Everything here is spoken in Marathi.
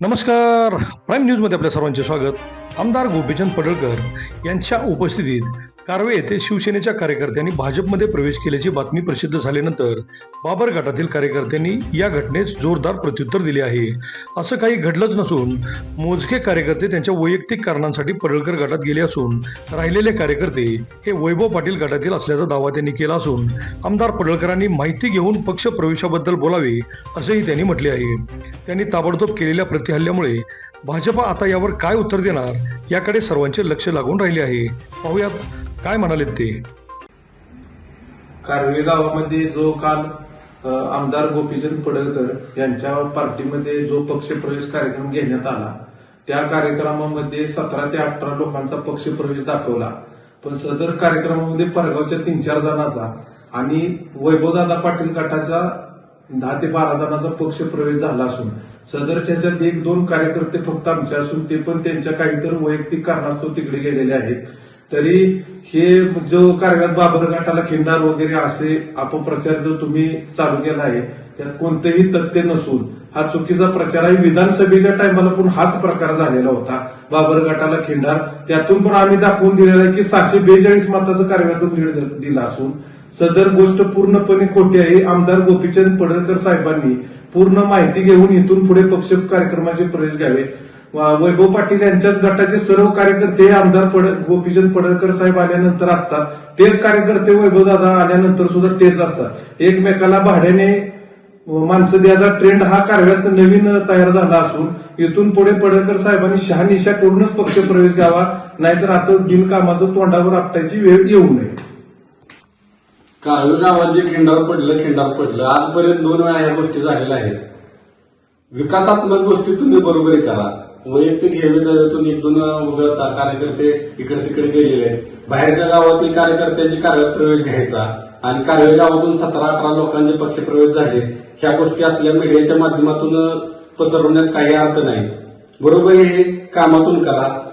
नमस्कार. प्राईम न्यूजमध्ये आपल्या सर्वांचे स्वागत. आमदार गोपीचंद पडळकर यांच्या उपस्थितीत कारवे येथे शिवसेनेच्या कार्यकर्त्यांनी भाजपमध्ये प्रवेश केल्याची बातमी प्रसिद्ध झाल्यानंतर बाबर गटातील कार्यकर्त्यांनी या घटनेस जोरदार प्रत्युत्तर दिले आहे. असं काही घडलंच नसून मोजके कार्यकर्ते त्यांच्या वैयक्तिक कारणांसाठी पडळकर गटात गेले असून राहिलेले कार्यकर्ते हे वैभव पाटील गटातील असल्याचा दावा त्यांनी केला असून आमदार पडळकरांनी माहिती घेऊन पक्ष प्रवेशाबद्दल बोलावे असेही त्यांनी म्हटले आहे. त्यांनी ताबडतोब केलेल्या प्रतिहल्ल्यामुळे भाजपा आता यावर काय उत्तर देणार याकडे सर्वांचे लक्ष लागून राहिले आहे. पाहुयात काय म्हणालेत ते? कारवे गावामध्ये जो काल आमदार गोपीचंद पडळकर यांच्या पार्टीमध्ये जो पक्षप्रवेश कार्यक्रम घेण्यात आला त्या कार्यक्रमामध्ये सतरा ते अठरा लोकांचा पक्षप्रवेश दाखवला. पण सदर कार्यक्रमामध्ये परगावच्या तीन चार जणांचा आणि वैभवदादा पाटील गटाचा दहा ते बारा जणांचा पक्षप्रवेश झाला असून सदरच्याच्यात एक दोन कार्यकर्ते फक्त आमचे असून ते पण त्यांच्या काहीतरी वैयक्तिक कारणास्तव तिकडे गेलेले आहेत. तरी हे जो कारव्यात बाबर गटाला खिंडार वगैरे असे अपप्रचार जो तुम्ही चालू केला आहे त्यात कोणतेही तथ्य नसून हा चुकीचा प्रचार आहे. विधानसभेच्या टायमाला पण हाच प्रकार झालेला होता. बाबर गटाला खिंडार. त्यातून पण आम्ही दाखवून दिलेला आहे की सहाशे बेचाळीस मताचं कारव्यातून लीड दिला असून सदर गोष्ट पूर्णपणे खोटी आहे. आमदार गोपीचंद पडळकर साहेबांनी पूर्ण माहिती घेऊन इथून पुढे पक्ष कार्यक्रमाचे प्रवेश घ्यावे. वैभव पाटील यांच्याच गटाचे सर्व कार्यकर्ते आमदार पड गोपीचंद पडळकर साहेब आल्यानंतर असतात. तेच कार्यकर्ते वैभव दादा आल्यानंतर सुद्धा तेच असतात. एकमेकाला भाड्याने माणसं द्यायचा ट्रेंड हा कारव्यात नवीन तयार झाला असून इथून पुढे पडळकर साहेबांनी शहानिशा करूनच पक्ष प्रवेश घ्यावा नाहीतर असं बिनकामाचं तोंडावर आपटायची वेळ येऊ नये. कारवी गावात जे खिंडार पडलं खिंडार पडलं आजपर्यंत दोन वेळा या गोष्टी झालेल्या आहेत. विकासात्मक गोष्टी तुम्ही बरोबरी करा. वैयक्तिक हेवेदारीतून एक दोन वगळता कार्यकर्ते इकडे तिकडे गेलेले आहेत. बाहेरच्या गावातील कार्यकर्त्यांची कार्यालयात प्रवेश घ्यायचा आणि कार्यालय गावातून सतरा अठरा लोकांचे पक्ष प्रवेश झाले. ह्या गोष्टी असल्या मीडियाच्या माध्यमातून पसरवण्यात काही अर्थ नाही. बरोबर हे कामातून करा.